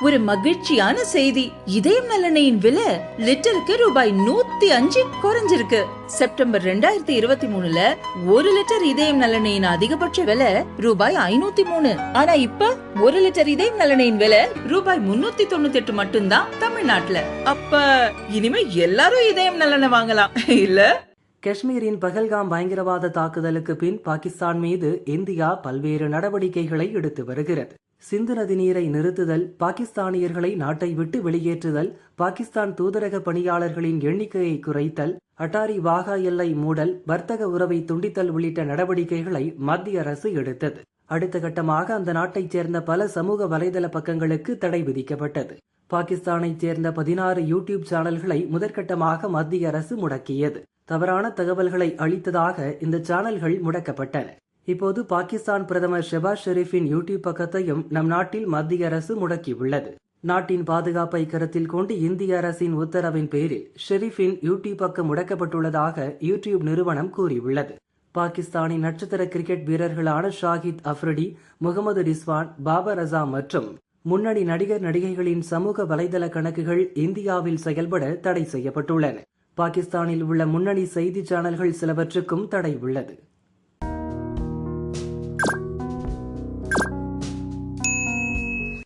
ஒரு மகிழ்ச்சியான செய்தி. இதயம் நலனையின் விலை லிட்டருக்கு ரூபாய் நூத்தி அஞ்சு குறைஞ்சிருக்கு. செப்டம்பர் ரெண்டாயிரத்தி இருபத்தி மூணுல ஒரு லிட்டர் இதயம் நலனையின் அதிகபட்ச விலை ரூபாய் ஐநூத்தி மூணு. ஆனா இப்ப ஒரு லிட்டர் இதயம் நலனையின் விலை ரூபாய் முன்னூத்தி தொண்ணூத்தி எட்டு மட்டும்தான் தமிழ்நாட்டுல. அப்ப இனிமே எல்லாரும் இதயம் நலனை வாங்கலாம். இல்ல? காஷ்மீரின் பகல்காம் பயங்கரவாத தாக்குதலுக்கு பின் பாகிஸ்தான் மீது இந்தியா பல்வேறு நடவடிக்கைகளை எடுத்து வருகிறது. சிந்து நதி நீரை நிறுத்துதல் பாகிஸ்தானியர்களை நாட்டை விட்டு வெளியேற்றுதல் பாகிஸ்தான் தூதரக பணியாளர்களின் எண்ணிக்கையை குறைத்தல் அட்டாரி வாகா எல்லை மூடல் வர்த்தக உறவை துண்டித்தல் உள்ளிட்ட நடவடிக்கைகளை மத்திய அரசு எடுத்தது. அடுத்த கட்டமாக அந்த நாட்டைச் சேர்ந்த பல சமூக வலைதள பக்கங்களுக்கு தடை விதிக்கப்பட்டது. பாகிஸ்தானைச் சேர்ந்த பதினாறு யூடியூப் சேனல்களை முதற்கட்டமாக மத்திய அரசு முடக்கியது. தவறான தகவல்களை அளித்ததாக இந்த சேனல்கள் முடக்கப்பட்டன. இப்போது பாகிஸ்தான் பிரதமர் ஷெபாஸ் ஷெரீஃபின் யூடியூப் பக்கத்தையும் நம் நாட்டில் மத்திய அரசு முடக்கியுள்ளது. நாட்டின் பாதுகாப்பை கருத்தில் கொண்டு இந்திய அரசின் உத்தரவின் பேரில் ஷெரீஃபின் யூடியூப் பக்கம் முடக்கப்பட்டுள்ளதாக யூடியூப் நிறுவனம் கூறியுள்ளது. பாகிஸ்தானின் நட்சத்திர கிரிக்கெட் வீரர்களான ஷாஹித் அஃப்ரிடி முகமது ரிஸ்வான் பாபர் அசாம் மற்றும் முன்னணி நடிகர் நடிகைகளின் சமூக வலைதள கணக்குகள் இந்தியாவில் செயல்பட தடை செய்யப்பட்டுள்ளன. பாகிஸ்தானில் உள்ள முன்னணி செய்தி சேனல்கள் சிலவற்றுக்கும் தடை உள்ளது.